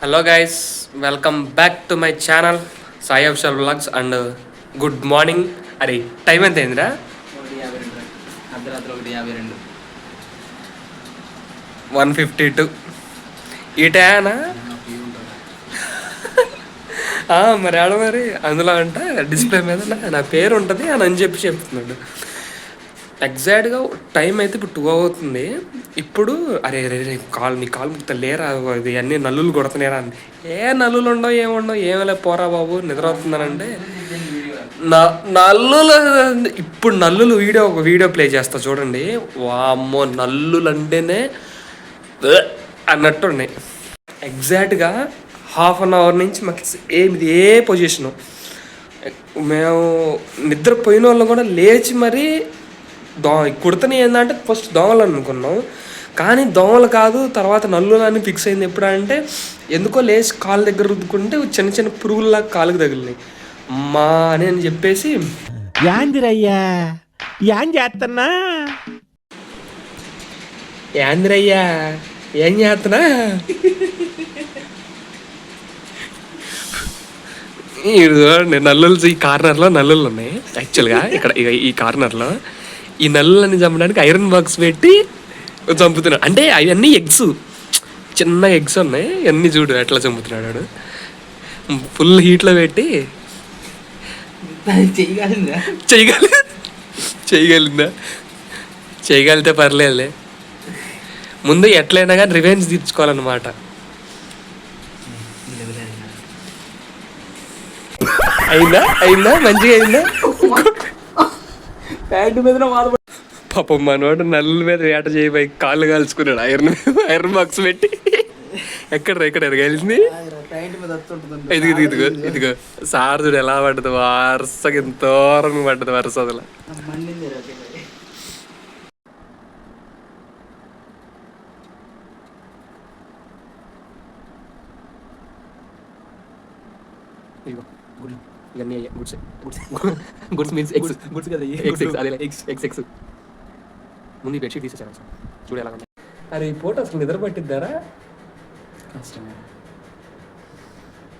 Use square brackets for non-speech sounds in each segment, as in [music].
Hello guys welcome back to my channel Sai official vlogs and good morning అరే time ఎంత అయిందిరా? One fifty two ఈ టైనా మరి ఆడ మరి అందులో అంట డిస్ప్లే మీద నా పేరు ఉంటుంది అని అని చెప్పి చెప్తున్నాడు. ఎగ్జాక్ట్గా టైం అయితే ఇప్పుడు టూ అవుతుంది. ఇప్పుడు అరే అరే రే కాల్ నీ కాల్ ముక్త లేరా ఇది అన్ని నల్లులు కొడుతున్నారా అని ఏ నల్లులు ఉండవు ఏముండవు ఏమలే పోరా బాబు నిద్ర అవుతుందనంటే నా నల్లులు ఇప్పుడు నల్లులు వీడియో ఒక వీడియో ప్లే చేస్తా చూడండి. వామ్మో నల్లులు అంటేనే "ఉహ్" అన్నట్టు ఉన్నాయి. ఎగ్జాక్ట్గా హాఫ్ అన్ అవర్ నుంచి మాకు ఏమి ఏ పొజిషను మేము నిద్రపోయిన వాళ్ళు కూడా లేచి మరీ దో కుడతని ఏంటంటే ఫస్ట్ దోమలు అనుకున్నాం. కానీ దోమలు కాదు తర్వాత నల్లులు అని ఫిక్స్ అయింది ఎప్పుడంటే ఎందుకో లేచి కాలు దగ్గర రుద్దుకుంటే చిన్న చిన్న పురుగుల్లా కాలుకి తగిలినాయి. అమ్మా అని అని చెప్పేసి యాందిరయ్యా ఏం చేస్తున్నా యాంద్రయ్యా ఏం చేస్తున్నా చూడండి నల్లులు ఈ కార్నర్లో నల్లులు ఉన్నాయి యాక్చువల్గా ఇక్కడ ఇక ఈ కార్నర్లో. ఈ నల్లులని చంపడానికి ఐరన్ బాక్స్ పెట్టి చంపుతున్నాడు. అంటే అవన్నీ ఎగ్స్. చిన్న ఎగ్స్ ఉన్నాయి. అన్నీ చూడు ఎట్లా చంపుతున్నాడు వాడు. ఫుల్ హీట్లో పెట్టి చేయగలిందా చేయగలి చేయగలిందా చేయగలిగితే పర్లేదులే. ముందు ఎట్లయినా కానీ రివెంజ్ తీర్చుకోవాలన్నమాట. అయిందా అయిందా మంచిగా అయిందా ప్యాంటు మీద బాధపడి పాపం మనవాడు నల్ల మీద వేట చేయబోయి కాళ్ళు కాల్చుకున్నాడు ఐరన్ ఐరన్ బాక్స్ పెట్టి. ఎక్కడ ఎక్కడ వస్తుంటుంది ఇదిగో ఇదిగో ఇదిగో ఇదిగో. సారథుడు ఎలా పడ్డది వరుసగా ఎంత దూరంగా పడ్డది వరుస అసలు. ఇదిగో ఇవన్నీ అయ్యాయి goods goods means eggs goods కదా ఎక్స్ ఎక్స్ అదే ఎక్స్ ఎక్స్ ఎక్స్ ముందు ఈ బెడ్షీట్ తీసేసాను సార్ చూడు ఎలా అరే ఈ పూట అసలు నిద్ర పట్టిద్దారా కష్టమే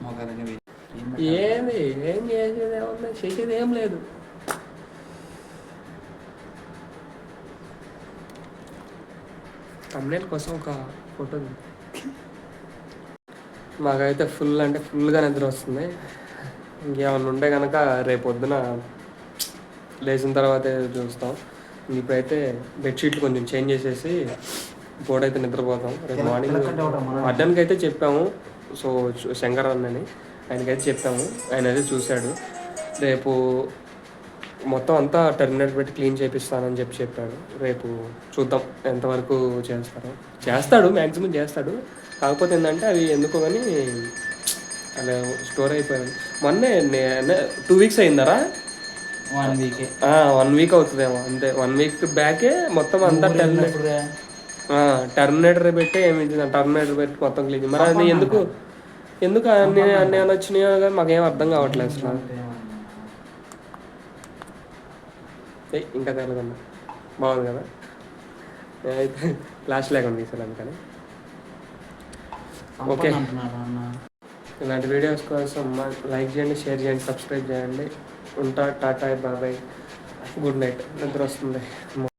మొగాలని ఏంది ఏం చేసేది ఏమన్నా చేసేది ఏం లేదు తమ్నేల్ కోసం ఒక ఫోటో మాకైతే ఫుల్ అంటే ఫుల్గా నిద్ర వస్తుంది ఇంకేమన్నా ఉంటే కనుక రేపు పొద్దున లేచిన తర్వాతే చూస్తాం. ఇప్పుడైతే బెడ్షీట్లు కొంచెం చేంజ్ చేసేసి పూటైతే నిద్రపోతాం. రేపు మార్నింగ్ అడ్డానికి అయితే చెప్పాము. సో శంకర్ అన్నని ఆయనకైతే చెప్పాము. ఆయన అయితే చూశాడు. రేపు మొత్తం అంతా టెర్మినేట్ పెట్టి క్లీన్ చేపిస్తానని చెప్పి చెప్పాడు. రేపు చూద్దాం ఎంతవరకు చేస్తారో. చేస్తాడు మ్యాక్సిమం చేస్తాడు. కాకపోతే ఏంటంటే అవి ఎందుకో కానీ అలా స్టోర్ అయిపోయాడు మొన్నే టూ వీక్స్ అయిందరా? వన్ వీకే వన్ వీక్ అవుతుందేమో అంతే. వన్ వీక్ బ్యాకే మొత్తం అంతా టెర్మినేట్ టర్మినేటర్ పెట్టి ఏమి టర్మినేటర్ పెట్టి మొత్తం క్లీన్ మరి అది ఎందుకు ఎందుకు అన్ని అన్ని. అని వచ్చినాయో కానీ మాకేం అర్థం కావట్లేదు అసలు. ఇంకా తెలదన్న బాగుంది కదా? నేనైతే ఫ్లాష్ [laughs] లేకుండా తీసాను అందుకని. ఓకే. ఇలాంటి వీడియోస్ కోసం లైక్ చేయండి షేర్ చేయండి సబ్స్క్రైబ్ చేయండి. ఉంటా టాటా బాబాయ్. Good night. నిద్ర వస్తుంది.